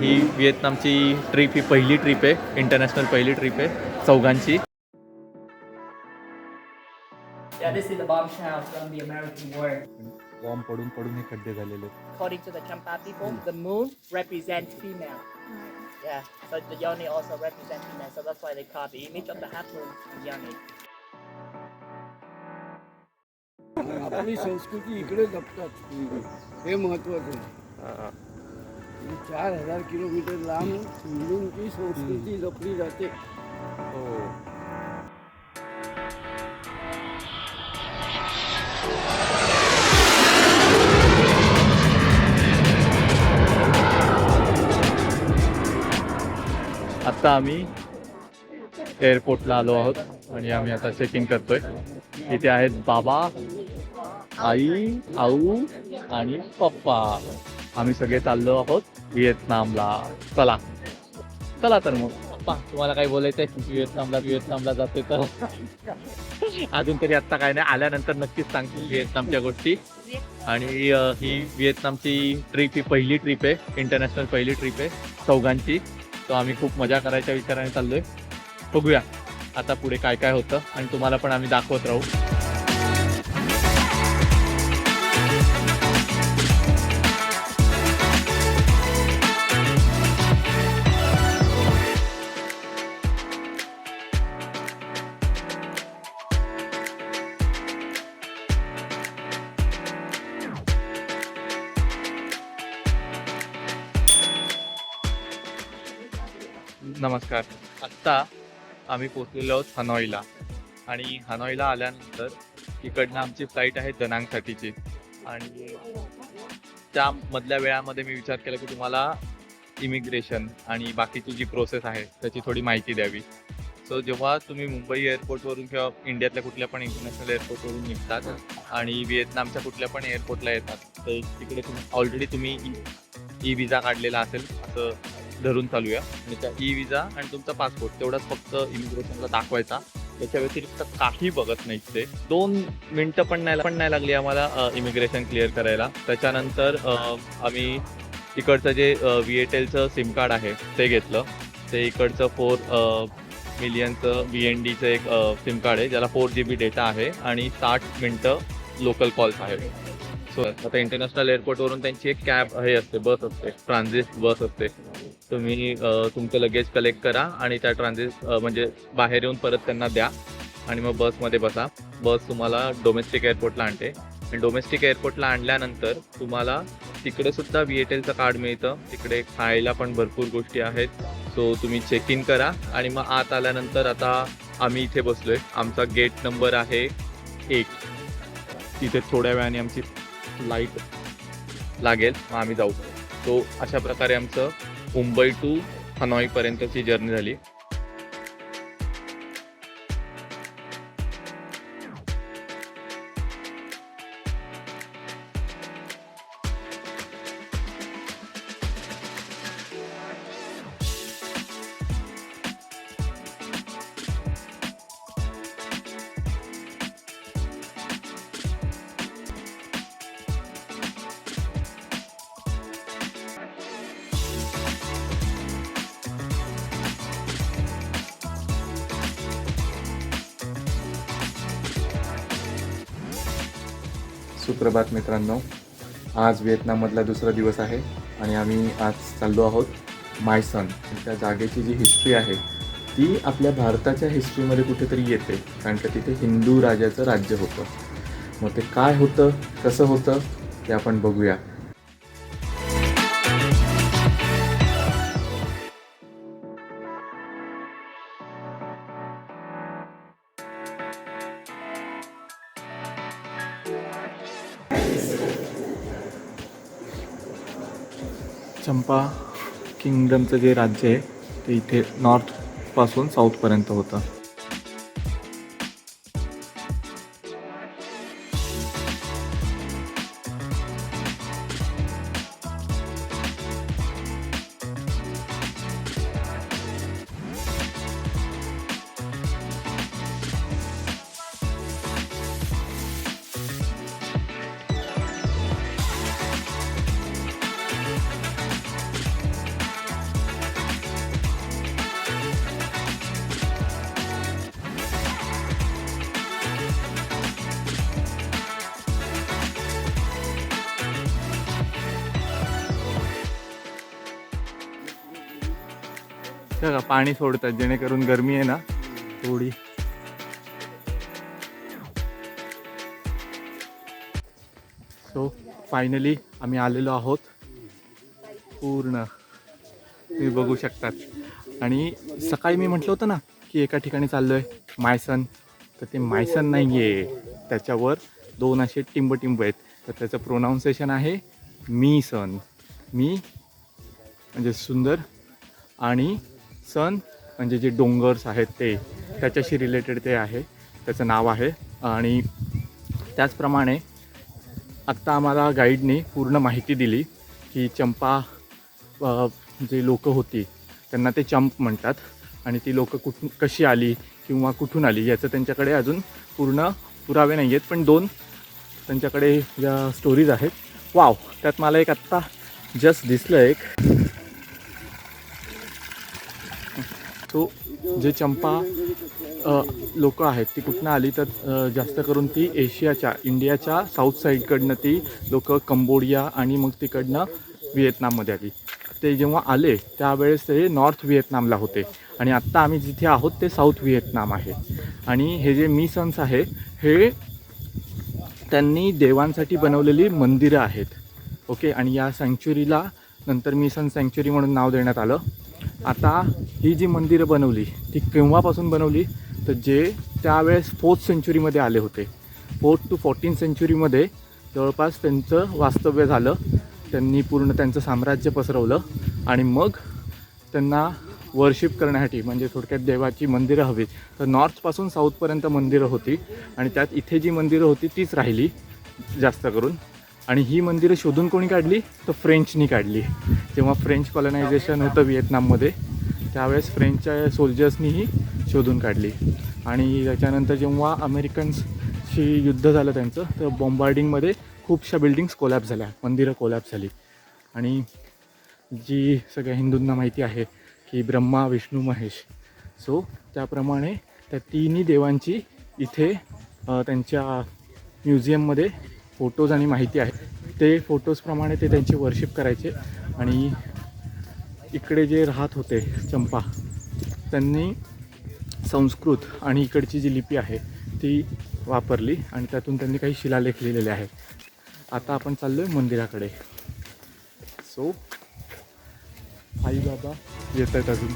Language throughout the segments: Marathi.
ही व्हिएतनामची ट्रिप ही पहिली ट्रिप आहे इंटरनॅशनल पहिली ट्रिप आहे चौघांची Yeah, this is the bomb shells from the American war. Bomb पडून पडून हे खड्डे झालेले According to the Champa people, the moon represents female. Yeah, so the yoni also represents female, so that's why they call the image of the half moon yoni. आपली संस्कृती इकडे जपतात हे महत्वाचं आहे ही चार हजार किलोमीटर लांब हिंदूंची संस्कृती जपली जाते. आत्ता आम्ही एअरपोर्टला आलो आहोत आणि आम्ही आता चेकिंग करतोय. इथे आहेत बाबा आई आऊ आणि पप्पा. आम्ही सगळे चाललो आहोत. व्हिएतनामला. चला. चला तर मग. पप्पा तुम्हाला काही बोलायचंय? व्हिएतनामला व्हिएतनामला जाते तर. अजून तरी आत्ता काय नाही. आल्यानंतर नक्कीच सांगतील व्हिएतनामच्या गोष्टी. आणि ही व्हिएतनामची ट्रिप ही पहिली ट्रिप आहे. इंटरनॅशनल पहिली ट्रिप आहे. चौघांची. तर आम्ही खूप मजा करायच्या विचाराने चाललोय. बघूया आता पुढे काय काय होतं. आणि तुम्हाला पण आम्ही दाखवत राहू. नमस्कार. आत्ता आम्ही पोचलेलो आहोत हनॉईला. आणि हनॉईला आल्यानंतर इकडनं आमची फ्लाईट आहे दनांगसाठीची आणि त्यामधल्या वेळामध्ये मी विचार केला की तुम्हाला इमिग्रेशन आणि बाकीची जी प्रोसेस आहे त्याची थोडी माहिती द्यावी. सो जेव्हा तुम्ही मुंबई एअरपोर्टवरून किंवा इंडियातल्या कुठल्या पण इंटरनॅशनल एअरपोर्टवरून निघतात आणि व्हिएतनामच्या कुठल्या पण एअरपोर्टला येतात तर तिकडे तुम्ही ऑलरेडी तुम्ही ई विजा काढलेला असेल असं धरून चालूया. आणि त्या ई विजा आणि तुमचा पासपोर्ट तेवढाच फक्त इमिग्रेशनला दाखवायचा. त्याच्या व्यतिरिक्त काही बघत नाही ते. दोन मिनटं पण नाही पण नाही लागली आम्हाला इमिग्रेशन क्लिअर करायला. त्याच्यानंतर आम्ही इकडचं जे व्ही एट एलचं सिम कार्ड आहे ते घेतलं. ते इकडचं फोर मिलियनचं बी एन डीचं एक सिम कार्ड आहे ज्याला फोर जी बी डेटा आहे आणि साठ मिनटं लोकल कॉल्स आहेत. सो आता इंटरनॅशनल एअरपोर्टवरून त्यांची एक कॅब हे असते बस असते ट्रान्झिट बस असते. तुम्ही तुमचं लगेज कलेक्ट करा आणि त्या ट्रान्झिट म्हणजे बाहेर येऊन परत त्यांना द्या आणि मग बसमध्ये बसा. बस तुम्हाला डोमेस्टिक एअरपोर्टला आणते. आणि डोमेस्टिक एअरपोर्टला आणल्यानंतर तुम्हाला तिकडे सुद्धा व्ही एट एलचं कार्ड मिळतं. तिकडे खायला पण भरपूर गोष्टी आहेत. सो तुम्ही चेक इन करा आणि मग आत आल्यानंतर आता आम्ही इथे बसलोय. आमचा गेट नंबर आहे एक. तिथे थोड्या वेळाने आमची लाइट लागेल मग आम्ही जाऊ. सो अशा प्रकारे आमचं मुंबई टू हनॉईपर्यंतची जर्नी झाली. सुप्रभात मित्रांनो. आज व्हिएतनाममधला दुसरा दिवस आहे आणि आम्ही आज चाललो आहोत मायसन त्या जागेची जी हिस्ट्री आहे ती आपल्या भारताच्या हिस्ट्रीमध्ये कुठेतरी येते कारण का तिथे हिंदू राजाचं राज्य होतं. मग ते काय होतं कसं होतं ते आपण बघूया. हडप्पा किंगडमचं जे राज्य आहे ते इथे नॉर्थपासून साऊथपर्यंत होतं. बघा पाणी सोडतात जेणेकरून गरमी आहे ना थोडी. सो फायनली आम्ही आलेलो आहोत. पूर्ण. तुम्ही बघू शकतात. आणि सकाळी मी म्हटलं होतं ना की एका ठिकाणी चाललो आहे मायसन. तर ते मायसन नाही आहे त्याच्यावर दोन असे टिंब टिंब आहेत. तर त्याचं प्रोनाऊन्सेशन आहे मी सन. मी म्हणजे सुंदर. आणि सन म्हणजे जे डोंगर्स आहेत ते त्याच्याशी रिलेटेड ते आहे. त्याचं नाव आहे. आणि त्याचप्रमाणे आत्ता आम्हाला गाईडने पूर्ण माहिती दिली की चंपा जे लोकं होती त्यांना ते चंप म्हणतात. आणि ती लोकं कुठून कशी आली किंवा कुठून आली याचं त्यांच्याकडे अजून पूर्ण पुरावे नाही आहेत. पण दोन त्यांच्याकडे ज्या स्टोरीज आहेत. वाव त्यात मला एक आत्ता जस्ट दिसलं एक. तो जे चंपा लोक आहेत ती कुठनं आली तर जास्त करून ती एशियाच्या इंडियाच्या साऊथ साईडकडनं ती लोक कंबोडिया आणि मग तिकडनं व्हिएतनाममध्ये आली. ते जेव्हा आले त्यावेळेस ते नॉर्थ व्हिएतनामला होते. आणि आत्ता आम्ही जिथे आहोत ते साऊथ व्हिएतनाम आहे. आणि हे जे मी सन्स आहे हे त्यांनी देवांसाठी बनवलेली मंदिरं आहेत. ओके? आणि या सँक्च्युरीला नंतर मिसन सँक्च्युरी म्हणून नाव देण्यात आलं. आता ही जी मंदिरं बनवली ती केव्हापासून बनवली? तर जे त्यावेळेस फोर्थ सेंचुरीमध्ये आले होते. फोर्थ टू फोर्टीन सेंचुरीमध्ये जवळपास त्यांचं वास्तव्य झालं. त्यांनी पूर्ण त्यांचं साम्राज्य पसरवलं आणि मग त्यांना वर्शिप करण्यासाठी म्हणजे थोडक्यात देवाची मंदिरं हवी तर नॉर्थपासून साऊथपर्यंत मंदिरं होती आणि त्यात इथे जी मंदिरं होती तीच राहिली जास्त करून. आणि ही मंदिरं शोधून कोणी काढली? तर फ्रेंचनी काढली. जेव्हा फ्रेंच कॉलनायझेशन होतं व्हिएतनाममध्ये त्यावेळेस फ्रेंचच्या सोल्जर्सनीही शोधून काढली. आणि त्याच्यानंतर जेव्हा अमेरिकन्सशी युद्ध झालं त्यांचं तर बॉम्बार्डिंगमध्ये खूपशा बिल्डिंग्स कोलॅप झाल्या. मंदिरं कोलॅप झाली. आणि जी सगळ्या हिंदूंना माहिती आहे की ब्रह्मा विष्णू महेश. सो त्याप्रमाणे त्या तिन्ही देवांची इथे त्यांच्या म्युझियममध्ये फोटोज आणि माहिती आहे ते फोटोजप्रमाणे ते त्यांची वर्शिप करायचे. आणि इकडे जे राहत होते चंपा त्यांनी संस्कृत आणि इकडची जी लिपी आहे ती वापरली आणि त्यातून त्यांनी काही शिलालेख लिहिलेले आहेत. आता आपण चाललो आहे मंदिराकडे. सो आई बाबा येत आहेत अजून.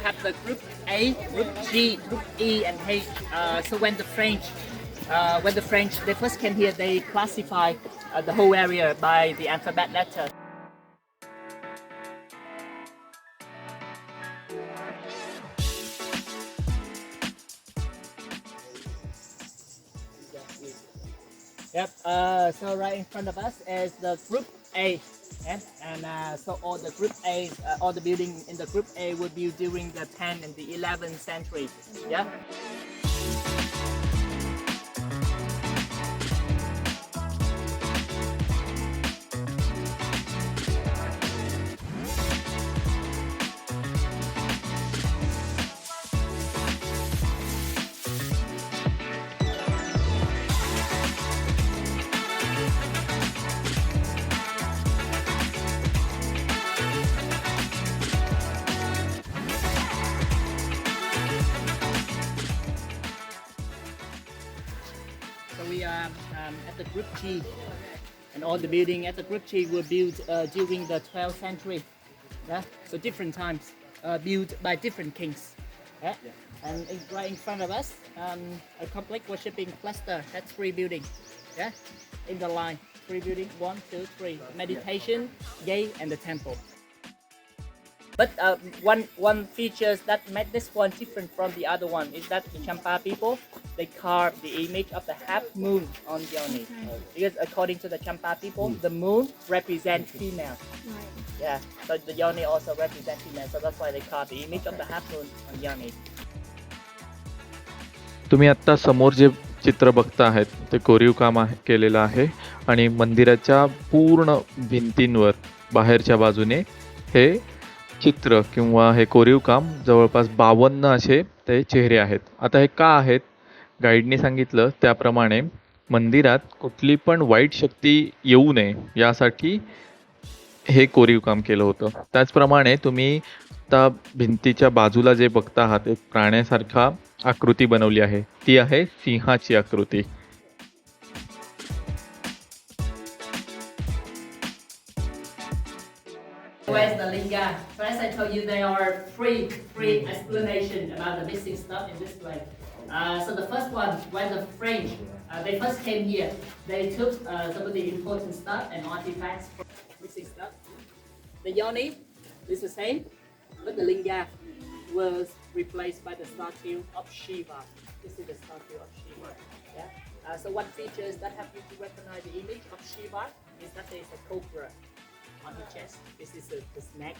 Have the Group A, Group G, Group E, and H. Uh, so when the French, uh, when the French they first came here, they classify uh, the whole area by the alphabet letter. Yep. Uh, so right in front of us is the Group A. Yes, and uh, so all the Group A, uh, all the building in the Group A were built during the 10th and the 11th century. Yeah. G, and all the buildings at the Group G were built uh, during the 12th century. Yeah, so different times, uh, built by different kings. Yeah, and in, right in front of us, um, a complex worshipping cluster. That's three buildings. Yeah, in the line, three buildings. One, two, three. Meditation, gate, and the temple. But uh, one one features that made this one different from the other one is that the Champa people they carve the image of the half moon on Yoni. Because according to the Champa people, the moon represents female. Yeah, so the Yoni also represents female. So that's why they carve the image of the half moon on Yoni. तुम्ही आत्ता समोर जे चित्र बघता आहेत ते कोरीव काम आहे केलेलं आहे आणि मंदिराच्या पूर्ण भिंतींवर बाहेरच्या बाजूने हे चित्र किंवा हे कोरीव काम जवळपास बावन्न असे ते चेहरे आहेत. आता हे का आहेत? गाईडने सांगितलं त्याप्रमाणे मंदिरात कुठली पण वाईट शक्ती येऊ नये यासाठी हे कोरीव काम केलं होतं. त्याचप्रमाणे तुम्ही आता भिंतीच्या बाजूला जे बघता आहात एक प्राण्यासारखा आकृती बनवली आहे. ती आहे सिंहाची आकृती. Where's linga? So as I told you, there are three three explanation about the missing stuff in this place. Uh, so the first one, when the French uh, they first came here, they took uh, some of the important stuff and artifacts, from missing stuff. The yoni is the same, but the linga was replaced by the statue of Shiva. This is the statue of Shiva. Yeah. Uh, so what features that help you to recognize the image of Shiva is that there is a cobra on the chest. This is the, the snake.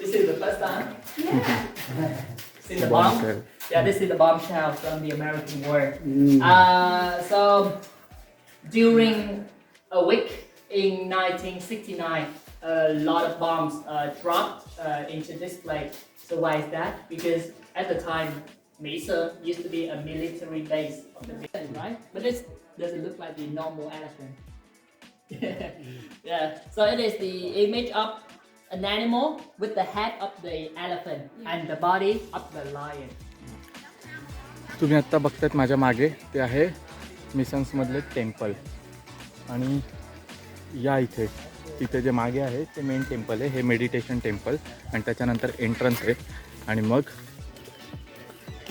This is the first time. See the bomb? Yeah, this is the bombshell from the American war. Uh, so during a week in 1969, a lot of bombs uh, dropped uh, into this place. So why is that? Because at the time, Mesa used to be a military base of the Mesa, right? But this doesn't look like the normal elephant. yeah. So it is the image of an animal with the head of the elephant and the body of the lion. तुम्ही आत्ता बघतात माझ्या मागे ते आहे मिसन्समधले टेम्पल आणि या इथे तिथे जे मागे आहे ते मेन टेम्पल आहे हे मेडिटेशन टेम्पल आणि त्याच्यानंतर एंट्रन्स आहे आणि मग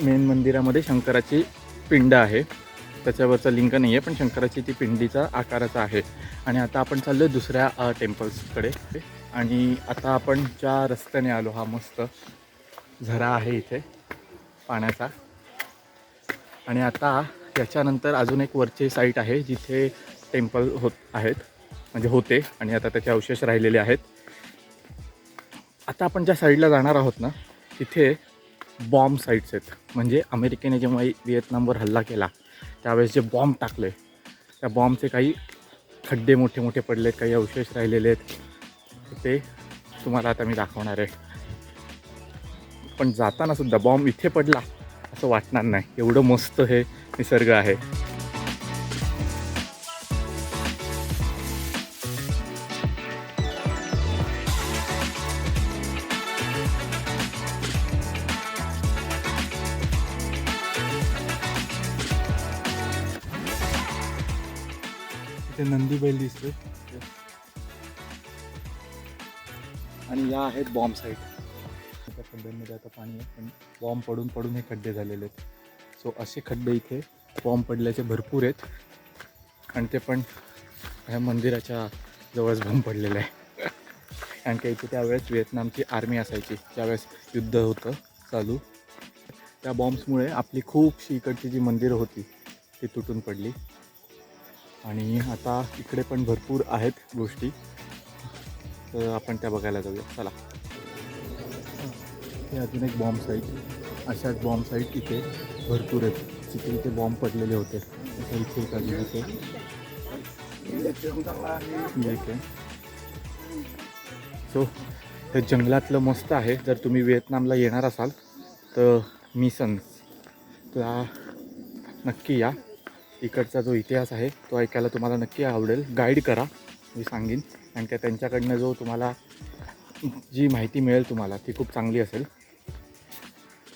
मेन मंदिरामध्ये शंकराची पिंड आहे. त्याच्यावरचं लिंक नाही आहे पण शंकराची ती पिंडीचा आकाराचा आहे. आणि आता आपण चाललो दुसऱ्या टेम्पल्सकडे. आणि आता आपण ज्या रस्त्याने आलो हा मस्त झरा आहे इथे पाण्याचा. आणि आता याच्यानंतर अजून एक वरची साईट आहे जिथे टेम्पल होत आहेत. म्हणजे होते आणि आता त्याचे अवशेष राहिलेले आहेत. आता आपण ज्या साईडला जाणार आहोत ना तिथे बॉम्ब साईट्स आहेत. म्हणजे अमेरिकेने जेव्हा व्हिएतनामवर हल्ला केला त्यावेळेस जे बॉम्ब टाकले त्या बॉम्बचे काही खड्डे मोठे मोठे पडलेत काही अवशेष राहिलेले आहेत. ते तुम्हाला आता मी दाखवणार आहे. पण जाताना सुद्धा बॉम्ब इथे पडला असं वाटणार नाही. एवढं मस्त हे निसर्ग आहे. इथे नंदी बैल दिसतोय. आणि या आहेत बॉम्ब साईट त्या खड्ड्यांमध्ये आता पाणी आहे पण बॉम्ब पडून पडून हे खड्डे झालेले आहेत. सो असे खड्डे इथे बॉम्ब पडल्याचे भरपूर आहेत. आणि ते पण ह्या मंदिराच्या जवळच बॉम्ब पडलेले आहे. कारण का इथे त्यावेळेस व्हिएतनामची आर्मी असायची त्यावेळेस युद्ध होतं चालू. त्या बॉम्ब्समुळे आपली खूपशी इकडची जी मंदिरं होती ती तुटून पडली. आणि आता इकडे पण भरपूर आहेत गोष्टी. तर आपण त्या बघायला जाऊया. चला. हे अजून एक बॉम्ब साईट अशाच बॉम्ब साईट इथे भरपूर आहेत. जिथे इथे बॉम्ब पडलेले होते. इथे एक अजून इथे. आहे. सो हे जंगलातलं मस्त आहे. जर तुम्ही व्हिएतनामला येणार असाल तर मिसन तर नक्की या. इकडचा जो इतिहास आहे तो ऐकायला तुम्हाला नक्की आवडेल. गाईड करा मी सांगेन. कारण का त्यांच्याकडनं जो तुम्हाला जी माहिती मिळेल तुम्हाला ती खूप चांगली असेल.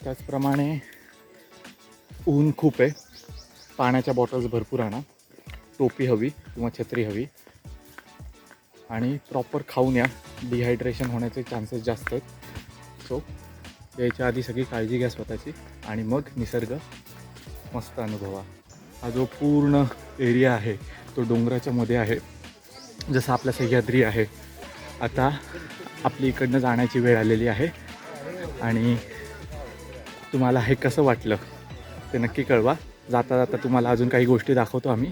त्याचप्रमाणे ऊन खूप आहे. पाण्याच्या बॉटल्स भरपूर आणा. टोपी हवी किंवा छत्री हवी. आणि प्रॉपर खाऊन या. डिहायड्रेशन होण्याचे चान्सेस जास्त आहेत. सो याच्या आधी सगळी काळजी घ्या स्वतःची. आणि मग निसर्ग मस्त अनुभवा. हा जो पूर्ण एरिया आहे तो डोंगराच्या मध्ये आहे. जसं आपला सह्याद्री आहे आता आपली इकडनं जाण्याची वेळ आलेली आहे. आणि तुम्हाला हे कसं वाटलं ते नक्की कळवा. जाता जाता तुम्हाला अजून काही गोष्टी दाखवतो आम्ही.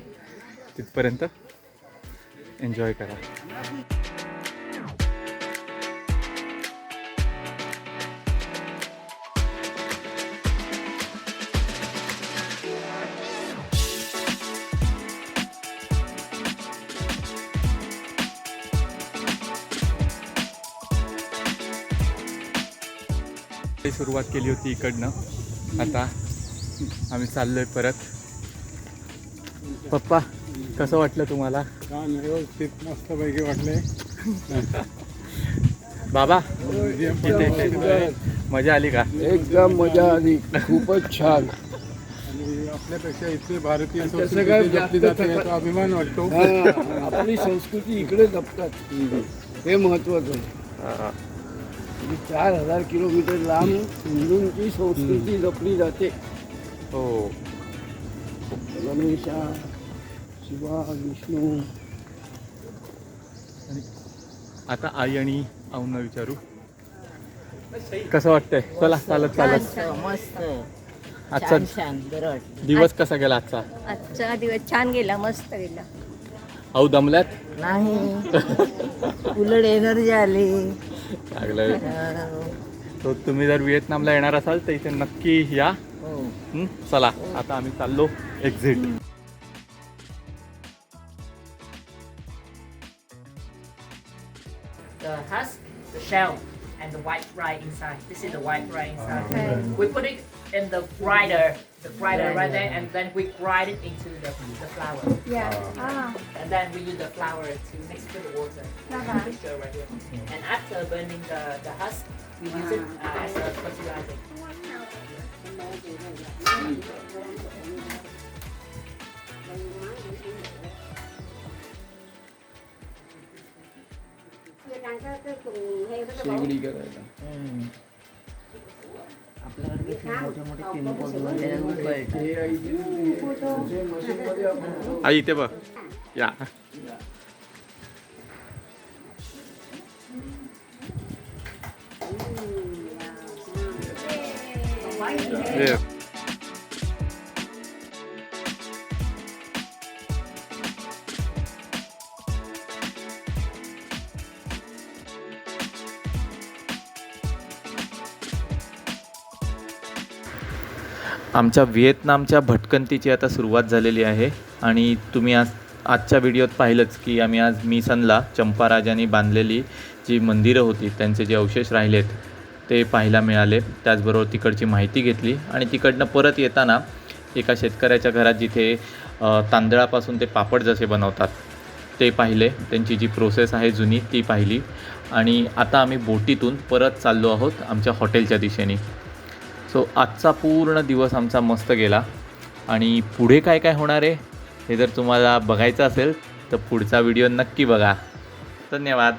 तिथपर्यंत एन्जॉय करा. सुरुवात केली होती इकडनं? आता आम्ही चाललोय परत. पप्पा कसं वाटलं तुम्हाला? छान व्यवस्थित मस्तपैकी वाटले. बाबा इथे इथे मजा आली. का? एकदम मजा आली. खूपच छान. आणि आपल्यापेक्षा इथली भारतीय अभिमान वाटतो. हा, आपली संस्कृती इकडे जपतात. हे महत्वाचं आहे. चार हजार किलोमीटर लांब हिंदूंची संस्कृती जपली जाते. हो. गणेशा शिवा विष्णू. आता आई आणि आऊंना विचारू. कसं वाटतंय? चला चालत चालत. मस्त. आजचा छान छान. बरं वाटलं. दिवस कसा गेला आजचा? आजचा दिवस छान गेला मस्त गेला. आऊ दमल्यात? नाही. उलट एनर्जी आली. तो तुम्ही जर व्हिएतनामला येणार असाल तर इथे नक्की या. हो. चला आता आम्ही चाललो exit The husk, the shell, white rice inside. This is the white rice inside. Okay. We put it in the grinder, the grinder right there, and then we grind it into the, the flour. Yeah. Ah. ah. And then we use the flour to mix with the water. Uh-huh. Mixture right here. And after burning the, the husk, we use it uh, as a fertilizer. Mm. हे आई जे मशीनमध्ये आपण आई इथे बघ या ये. आमच्या व्हिएतनामच्या भटकंतीची आता सुरुवात झालेली आहे आणि तुम्ही आज आजच्या व्हिडिओत पाहिलंच की आम्ही आज मिसनला चंपाराजांनी बांधलेली जी मंदिरं होती त्यांचे जे अवशेष राहिलेत ते पाहायला मिळाले. त्याचबरोबर तिकडची माहिती घेतली आणि तिकडनं परत येताना एका शेतकऱ्याच्या घरात जिथे तांदळापासून ते पापड जसे बनवतात ते पाहिले. त्यांची जी प्रोसेस आहे जुनी ती पाहिली. आणि आता आम्ही बोटीतून परत चाललो आहोत आमच्या हॉटेलच्या दिशेने. सो आजचा पूर्ण दिवस आमचा मस्त गेला. आणि पुढे काय काय होणार आहे हे जर तुम्हाला बघायचं असेल तर पुढचा व्हिडिओ नक्की बघा. धन्यवाद.